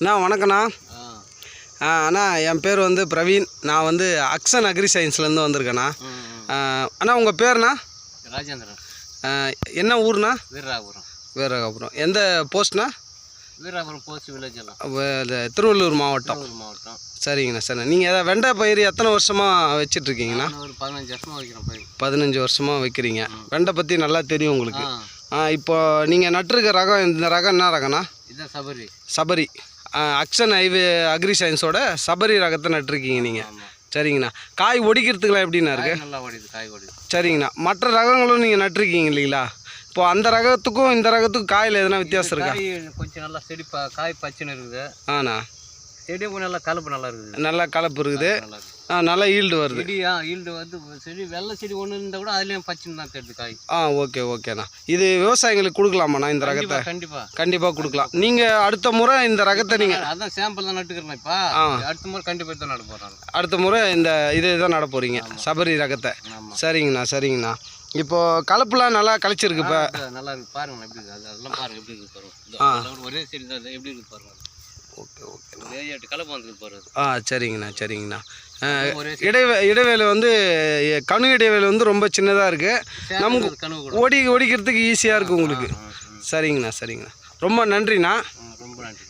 அண்ணா வணக்கண்ணா ஆ. அண்ணா என் பேர் வந்து பிரவீன். நான் வந்து அக்ஷன் அக்ரி சயின்ஸ்லேருந்து வந்திருக்கேண்ணா. அண்ணா உங்கள் பேர்ண்ணா? ராஜேந்திரன். என்ன ஊர்ண்ணா? வீரராபுரம் வீரகாபுரம் எந்த போஸ்ட்ண்ணா? வீரராபுரம் போஸ்ட் வில்லேஜ் எல்லாம். திருவள்ளூர் மாவட்டம். மாவட்டம். சரிங்கண்ணா சரிண்ணா. நீங்கள் எதாவது வெண்டை பயிர் எத்தனை வருஷமாக வச்சிட்ருக்கீங்கண்ணா? ஒரு பதினஞ்சு வருஷமா வைக்கிறேன் போய் பதினஞ்சு வருஷமாக வைக்கிறீங்க. வெண்டை பற்றி நல்லா தெரியும் உங்களுக்கு. இப்போ நீங்கள் நட்டிருக்க ரகம் இந்த ரகம் என்ன ரகம்ண்ணா? இதான் சபரி. சபரி. அக்ஷன் ஐவி அக்ரி சயின்ஸோட சபரி ரகத்தை நட்டிருக்கீங்க நீங்கள் சரிங்கண்ணா. காய் ஒடிக்கிறதுக்குலாம் எப்படிண்ணா இருக்கு? காய் நல்லா ஓடிது காய் ஓடிது. சரிங்கண்ணா. மற்ற ரகங்களும் நீங்கள் நட்டிருக்கீங்க இல்லைங்களா? இப்போ அந்த ரகத்துக்கும் இந்த ரகத்துக்கும் காயில் எதனா வித்தியாசம் இருக்கா? கொஞ்சம் நல்லா செடி காய் பச்சைன்னு இருக்குது. ஆண்ணா கொஞ்சம் நல்லா கலப்பு நல்லா இருக்குது. நல்லா கலப்பு இருக்குது. இருக்குது. ஆ நல்லா ஈல்டு வருது. செடி ஆ ஈல்டு வந்து செடி வெள்ளை செடி ஒன்று இருந்தால் கூட அதுலேயும் பச்சைன்னு தான் காய். ஆ ஓகே ஓகேண்ணா இது விவசாயிங்களுக்கு கொடுக்கலாமாண்ணா இந்த ரகத்தை? கண்டிப்பா கண்டிப்பா. கண்டிப்பாக கொடுக்கலாம். நீங்கள் அடுத்த முறை இந்த ரகத்தை நீங்கள் அதான் சாம்பிள் தான் நட்டுக்கிறேன் இப்போ. ஆ. அடுத்த முறை கண்டிப்பாக தான் நட போகிறாங்க அடுத்த முறை இந்த இது தான் நட போகிறீங்க சபரி ரகத்தை. சரிங்கண்ணா சரிங்கண்ணா. இப்போ கலப்புலாம் நல்லா கழிச்சிருக்கு இப்போ. நல்லா இருக்கு. பாருங்க எப்படி இருக்கு. அது அதெல்லாம் பாருங்க எப்படி இருக்கு பாருங்க. ஆ. ஒரே செடி தான் எப்படி இருக்கு பாருங்க. ஓகே ஓகே கலப்பு வந்துருக்கு பாருங்க. ஆ சரிங்கண்ணா சரிங்கண்ணா. இடைவே இடைவேளை வந்து கணு இடைவேளை வந்து ரொம்ப சின்னதாக இருக்குது நமக்கு ஓடி ஓடிக்கிறதுக்கு ஈஸியாக இருக்குது உங்களுக்கு. சரிங்கண்ணா சரிங்கண்ணா. ரொம்ப நன்றிண்ணா. ரொம்ப நன்றி.